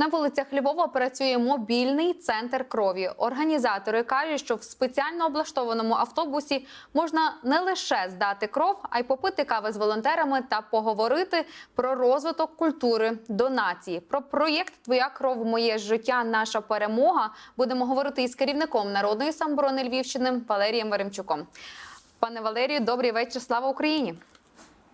На вулицях Львова працює мобільний центр крові. Організатори кажуть, що в спеціально облаштованому автобусі можна не лише здати кров, а й попити кави з волонтерами та поговорити про розвиток культури донації. Про проєкт Твоя кров, моє життя, наша перемога будемо говорити із керівником народної самоборони Львівщини Валерієм Веремчуком. Пане Валерію, добрий вечір. Слава Україні!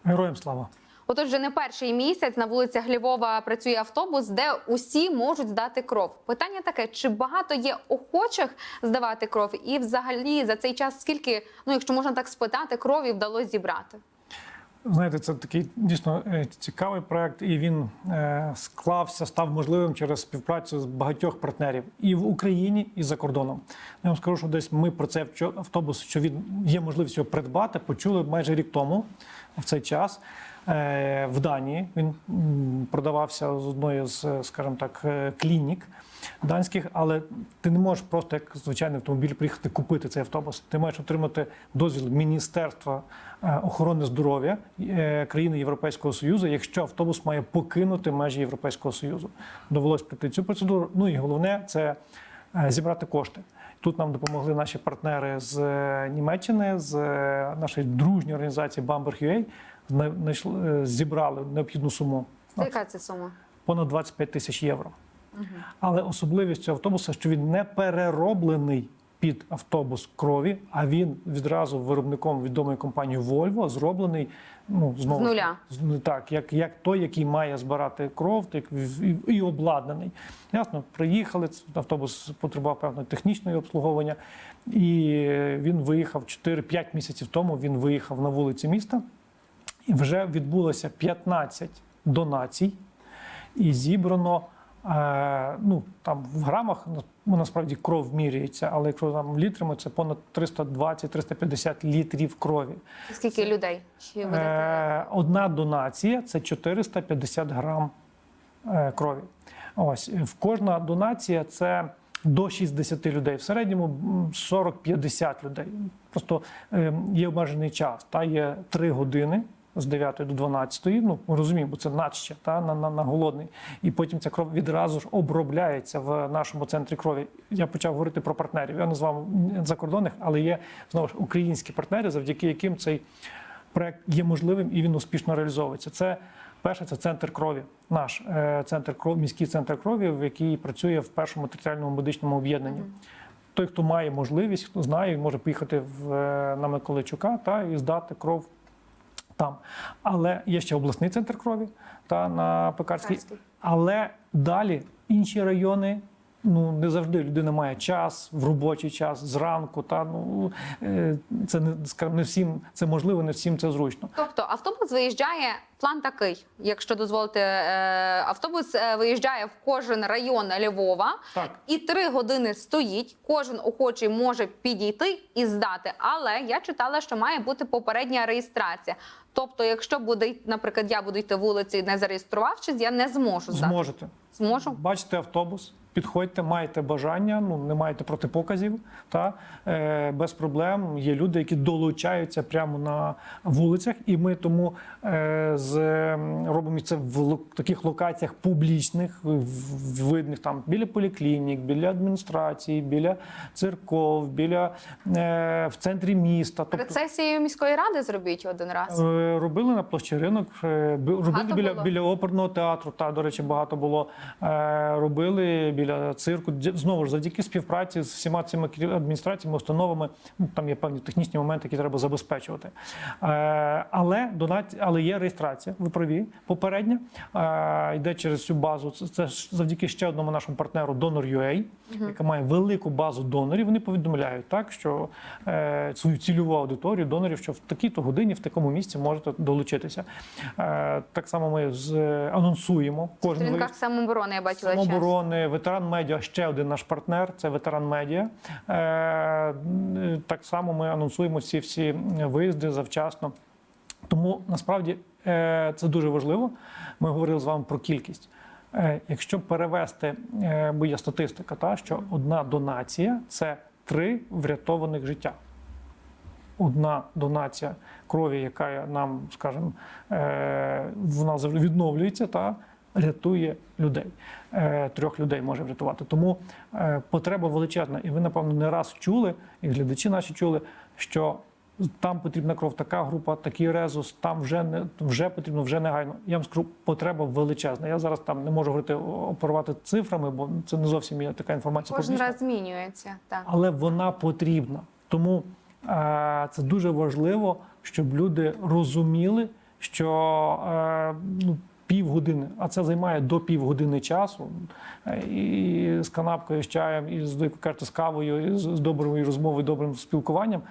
Героям слава. Отож, вже не перший місяць на вулицях Львова працює автобус, де усі можуть здати кров. Питання таке: чи багато є охочих здавати кров, і взагалі за цей час скільки, ну якщо можна так спитати, крові вдалося зібрати? Знаєте, це такий дійсно е, цікавий проект, і він е, склався, став можливим через співпрацю з багатьох партнерів і в Україні, і за кордоном. Я вам скажу, що десь ми про авто- автобус, що він є можливість його придбати, почули майже рік тому в цей час. Е, В Данії він продавався з одної з, скажімо так, е, клінік данських, але ти не можеш просто як звичайний автомобіль приїхати купити цей автобус. Ти маєш отримати дозвіл Міністерства е, охорони здоров'я країни Європейського Союзу, якщо автобус має покинути межі Європейського Союзу. Довелось пройти цю процедуру. Ну і головне це зібрати кошти. Тут нам допомогли наші партнери з е, Німеччини, з е, нашої дружньої організації Bamberg.ua. Е, Зібрали необхідну суму Це яка це сума? понад 25 тисяч євро. Але особливість цього автобуса, що він не перероблений під автобус крові, а він відразу виробником відомої компанії Volvo зроблений ну знову З нуля. з- ну, так, як, як той, який має збирати кров, так і, і обладнаний. Ясно, приїхали. Автобус потребував певного технічного обслуговування, і він виїхав 4-5 місяців тому. Він виїхав на вулиці міста, і вже відбулося 15 донацій і зібрано. Е, Ну там в грамах ну, насправді кров міряється, але якщо там літрами, це понад 320-350 літрів крові. Скільки людей? Чи? Е, Одна донація це 450 грам е, крові. Ось в кожна донація це до 60 людей. В середньому м, 40-50 людей. Просто е, є обмежений час. Та є 3 години. З 9 до 12, ну ми розуміємо, бо це надще та на, на, на голодний, і потім ця кров відразу ж обробляється в нашому центрі крові. Я почав говорити про партнерів. Я назвав закордонних, але є знову ж українські партнери, завдяки яким цей проект є можливим і він успішно реалізовується. Це перше, це центр крові. Наш е, центр крові, міський центр крові, в який працює в першому територіальному медичному об'єднанні. Той, хто має можливість, хто знає, може поїхати в е, на Миколайчука та і здати кров там. Але є ще обласний центр крові та на Пекарській. Але далі інші райони. Ну не завжди людина має час в робочий час зранку. Та ну е, це не не всім це можливо, не всім це зручно. Тобто автобус виїжджає. План такий, якщо дозволите, е, автобус е, виїжджає в кожен район Львова. Так. І три години стоїть. Кожен охочий може підійти і здати. Але я читала, що має бути попередня реєстрація. Тобто, якщо буде, наприклад, я буду йти вулиці, не зареєструвавшись, я не зможу здати. Зможете. Зможу. Бачите автобус, підходьте, маєте бажання, ну не маєте протипоказів, та е, без проблем. Є люди, які долучаються прямо на вулицях, і ми тому е, з, робимо це в таких локаціях публічних, в- видних там біля поліклінік, біля адміністрації, біля церков, біля е, в центрі міста. Тобто, Перед сесією міської ради зробіть один раз. Е, Робили на площі ринок, е, робили біля, було? біля оперного театру. Та, до речі, багато було. Е, Робили біля цирку. Знову ж завдяки співпраці з всіма цими адміністраціями, установами. Ну, там є певні технічні моменти, які треба забезпечувати. Е, Але донат, але є реєстрація. Ви праві попередня. Е, Йде через цю базу. Це, завдяки ще одному нашому партнеру Donor.ua, яка має велику базу донорів. Вони повідомляють так, що свою цільову аудиторію донорів, що в такій-то годині, в такому місці можете долучитися. Так само ми анонсуємо В кожен сторінках. Самооборони я бачила час. Ветеран медіа, ще один наш партнер це ветеран медіа. Е, так само ми анонсуємо всі всі виїзди завчасно. Тому насправді е, це дуже важливо. Ми говорили з вами про кількість. Е, Якщо перевести, бо є статистика, та що одна донація це три врятованих життя. Одна донація крові, яка нам, скажімо, вона відновлюється, та рятує людей. Е, Трьох людей може врятувати. Тому е, потреба величезна. І ви, напевно, не раз чули, і глядачі наші чули, що там потрібна кров, така група, такий резус, там вже не вже потрібно, вже негайно. Я вам скажу, потреба величезна. Я зараз там не можу говорити оперувати цифрами, бо це не зовсім є така інформація. Кожен раз змінюється. Так. але вона потрібна. Тому е, це дуже важливо, щоб люди розуміли, що е, ну, півгодини, а це займає до півгодини часу, е, і з канапкою, з чаєм, і з кажете, з кавою, і з доброю розмовою, добрим спілкуванням.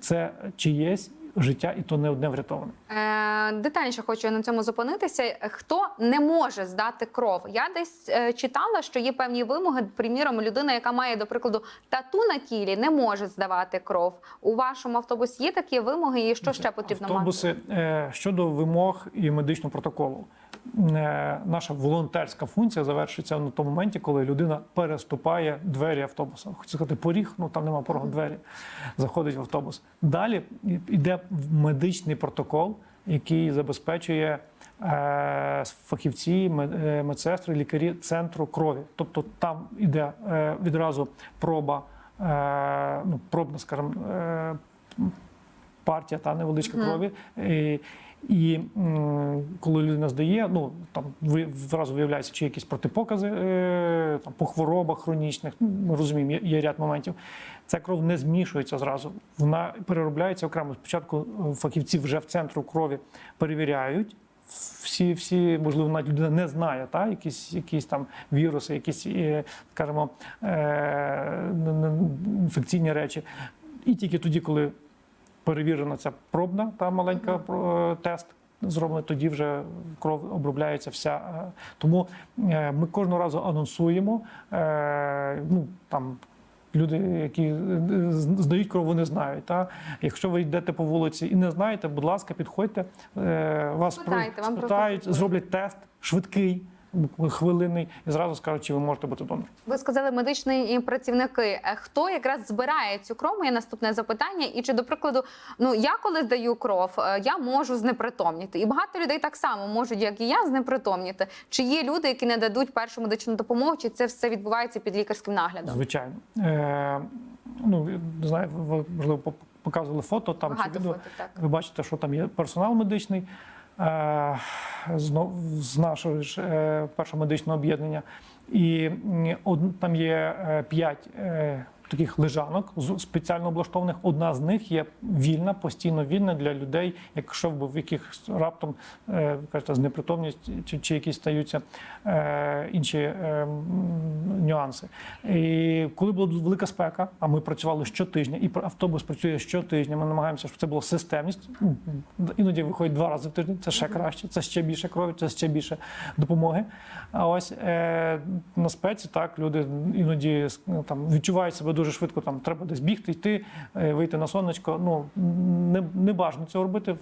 Це чиєсь життя, і то не одне врятоване. Е, детальніше хочу на цьому зупинитися. Хто не може здати кров? Я десь е, читала, що є певні вимоги. Приміром, людина, яка має, до прикладу, тату на тілі, не може здавати кров. У вашому автобусі є такі вимоги, і що ще потрібно мати? Автобуси е, щодо вимог і медичного протоколу. Е, Наша волонтерська функція завершується на тому моменті, коли людина переступає двері автобуса. Хочу сказати, поріг, ну там нема порогу двері, заходить в автобус. Далі йде медичний протокол, який забезпечує е, фахівці, е, медсестри, лікарі центру крові. Тобто там йде е, відразу проба, ну, пробна, скажімо, партія та невеличка крові. І, і коли людина здає, ну там ви зразу виявляється, чи якісь протипокази е, там, по хворобах хронічних. Ну, Ми розуміємо, є, ряд моментів. Ця кров не змішується зразу. Вона переробляється окремо. Спочатку е, фахівці вже в центру крові перевіряють. Всі, всі, можливо, навіть людина не знає, та, якісь, якісь там віруси, якісь, е, скажімо, інфекційні речі. І тільки тоді, коли перевірена ця пробна та маленька про- тест. Зроблено тоді вже кров обробляється вся. Е, Тому е, ми кожного разу анонсуємо. е, Ну там люди, які е, здають кров, вони знають. Та якщо ви йдете по вулиці і не знаєте, будь ласка, підходьте. е, Вас вам спитають, зроблять тест швидкий, хвилинний, і зразу скажуть, чи ви можете бути донором. Ви сказали медичні працівники. Е, Хто якраз збирає цю кров? Моє наступне запитання. І чи, до прикладу, ну я коли здаю кров, е, я можу знепритомніти. І багато людей так само можуть, як і я, знепритомніти. Чи є люди, які не дадуть першу медичну допомогу, чи це все відбувається під лікарським наглядом? Звичайно. Е, ну, не знаю, ви, можливо, показували фото там чи відео. фото, так. Ви бачите, що там є персонал медичний з, з нашого ж е, першого медичного об'єднання. І там є е, п'ять е, таких лежанок спеціально облаштованих. Одна з них є вільна, постійно вільна для людей, якщо в яких раптом е, кажете, знепритомність чи, чи якісь стаються е, інші е, нюанси. І коли була велика спека, а ми працювали щотижня, і автобус працює щотижня. Ми намагаємося, щоб це була системність. Іноді виходить два рази в тиждень. Це ще краще, це ще більше крові, це ще більше допомоги. А ось е, на спеці так люди іноді там відчувають себе дуже швидко. Там треба десь бігти, йти, е, вийти на сонечко. Ну не, не бажано цього робити.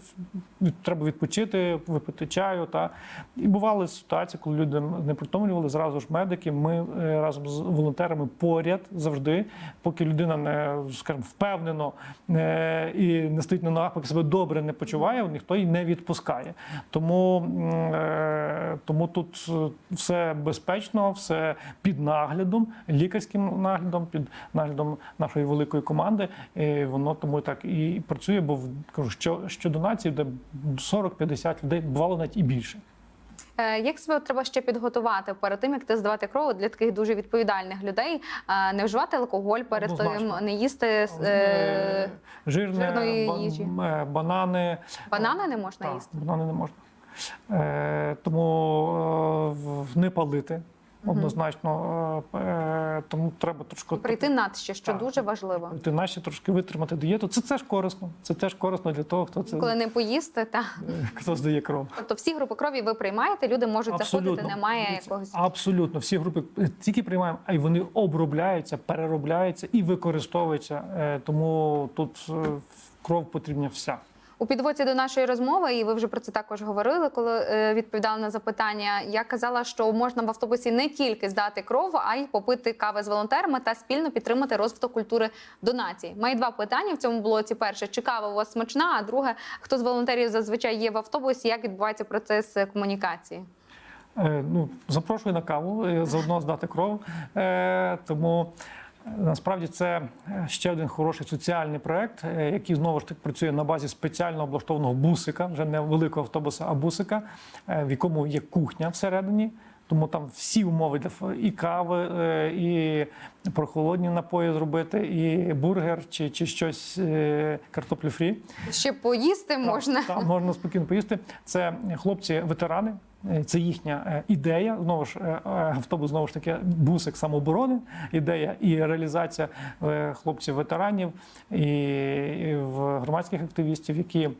Треба відпочити, випити чаю. Та і бували ситуації, коли люди не притомлювали. Зразу ж медики. Ми е, разом з волонтерами поряд завжди, поки людина не скажімо, впевнено е, і не стоїть на ногах, поки себе добре не почуває, ніхто її не відпускає. Тому, тому тут все безпечно, все під наглядом, лікарським наглядом, під наглядом нашої великої команди. І воно тому так і працює, бо кажу, що щодо нації, де 40-50 людей, бувало навіть і більше. Е, Як себе треба ще підготувати перед тим, як ти здавати кров для таких дуже відповідальних людей? Е, Не вживати алкоголь перед Однозначно. тим, не їсти е, Е, Жирне, жирної ба- їжі. е, банани. банани не можна Так, їсти. банани не можна. Е, тому е, не палити однозначно. Е, е, тому треба трошки Прийти над ще, що Так. дуже важливо. Ти наші трошки витримати дієту. Це теж корисно. Це теж корисно для того, хто це Коли не поїсти, та хто здає кров. тобто всі групи крові ви приймаєте, люди можуть заходити, немає якогось. Абсолютно всі групи е, тільки приймаємо, а й вони обробляються, переробляються і використовуються. Тому тут кров потрібна вся. У підводі до нашої розмови, і ви вже про це також говорили, коли е, відповідали на запитання. Я казала, що можна в автобусі не тільки здати кров, а й попити кави з волонтерами та спільно підтримати розвиток культури донацій. Мої два питання в цьому блоці: перше, чи кава у вас смачна? А друге, хто з волонтерів зазвичай є в автобусі? Як відбувається процес е, комунікації? Е, Ну, запрошую на каву, е, заодно здати кров. Е, Тому насправді це е, ще один хороший соціальний проект, е, який знову ж таки працює на базі спеціально облаштованого бусика, вже не великого автобуса, а бусика, е, в якому є кухня всередині. Тому там всі умови для і кави, е, і прохолодні напої зробити, і бургер чи, чи щось е, картоплю фрі. Ще поїсти можна. Так, можна спокійно поїсти. Це хлопці-ветерани. е, Це їхня ідея. Знову ж автобус, знову ж таки, бусик самооборони. Ідея і реалізація хлопців-ветеранів і, і в громадських активістів, які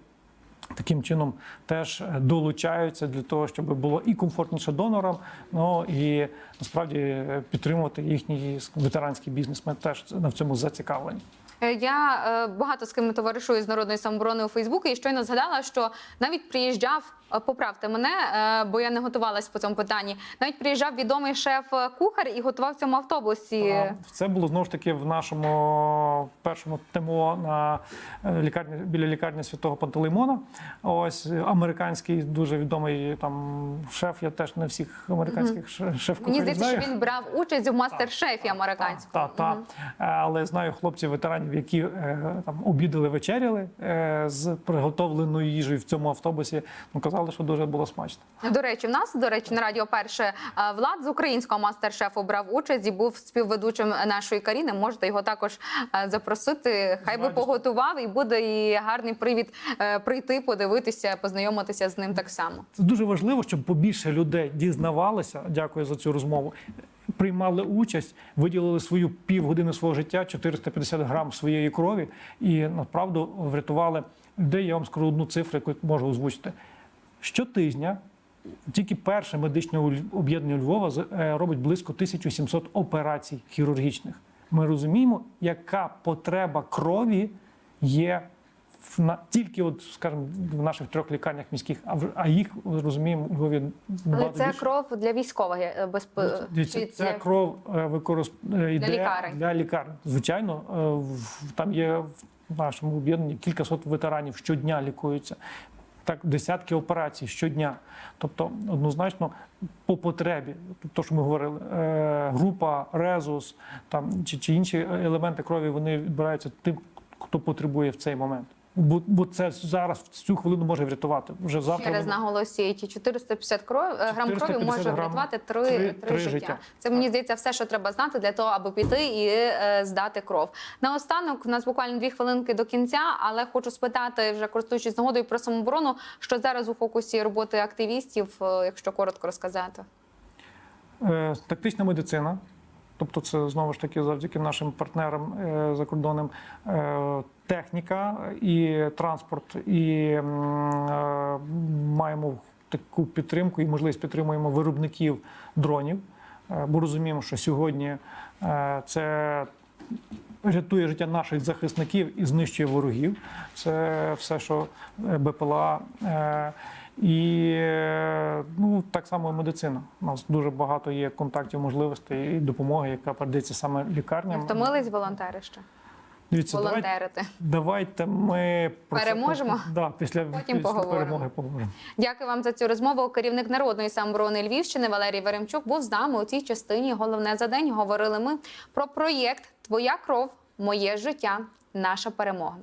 таким чином теж е, долучаються для того, щоб було і комфортніше донорам, ну і насправді е, підтримувати їхній ветеранський бізнес. Ми теж в цьому зацікавлені. Е, Я багато з ким товаришую з народної самооборони у Фейсбуку і щойно згадала, що навіть приїжджав, поправте мене, е, бо я не готувалась по цьому питанні. Навіть приїжджав відомий шеф-кухар і готував в цьому автобусі. Це було знову ж таки в нашому першому ТМО на е, лікарні біля лікарні святого Пантелеймона. Ось е, американський дуже відомий там шеф. Я теж не всіх американських mm шеф Мені здається, знаю. що він брав участь в мастер-шефі американському. Так, так. Але знаю хлопців ветеранів, які е, там обідали, вечеряли е, з приготовленою їжею в цьому автобусі. Ну казали, що дуже було смачно. До речі, в нас, до речі, на радіо перше е, Влад з українського мастер-шефу брав участь і був співведучим нашої Каріни. Можете його також е, запросити. Хай би поготував, і буде і гарний привід е, прийти, подивитися, познайомитися з ним так само. Це дуже важливо, щоб побільше людей дізнавалися. Дякую за цю розмову. Приймали участь, виділили свою півгодини свого життя, 450 грам своєї крові, і направду врятували людей. Я вам скажу одну цифру, яку можу озвучити. Щотижня тільки перше медичне об'єднання Львова е, робить близько 1700 операцій хірургічних. Ми розуміємо, яка потреба крові є в на тільки, от скажімо, в наших трьох лікарнях міських, а в а їх розуміємо у Львові Але це більше. кров для військових е, безп... Дивіться, ця для- кров е, використ... е, йде лікарень. для лікарень. Звичайно, е, там є в нашому об'єднанні кількасот ветеранів щодня лікуються. Так, десятки операцій щодня. Тобто, однозначно, по потребі, то, що ми говорили, е, група, резус там, чи, чи інші елементи крові вони відбираються тим, хто потребує в цей момент. Бо, бо це зараз в цю хвилину може врятувати. Вже завтра воно- наголосі, ті 450 кров, е, грам крові може врятувати три, Три- три, життя. життя. Це мені здається все, що треба знати для того, аби піти і е, здати кров. Наостанок, у нас буквально дві хвилинки до кінця, але хочу спитати, вже користуючись нагодою про самооборону, що зараз у фокусі роботи активістів, е, якщо коротко розказати. Е, Тактична медицина, тобто це знову ж таки завдяки нашим партнерам е, закордонним е, техніка і транспорт, і е, маємо таку підтримку і можливість підтримуємо виробників дронів, бо розуміємо, що сьогодні це. Рятує життя наших захисників і знищує ворогів. Це все, що БПЛА. І е, ну, так само і медицина. У нас дуже багато є контактів, можливостей і допомоги, яка передається саме лікарням. втомились волонтери ще Дивіться, волонтерити. давайте ми це Переможемо? потім- Да, після, Потім після поговоримо. перемоги поговоримо. Дякую вам за цю розмову. Керівник народної самооборони Львівщини Валерій Веремчук був з нами у цій частині. Головне за день говорили ми про проєкт Твоя кров, моє життя, наша перемога.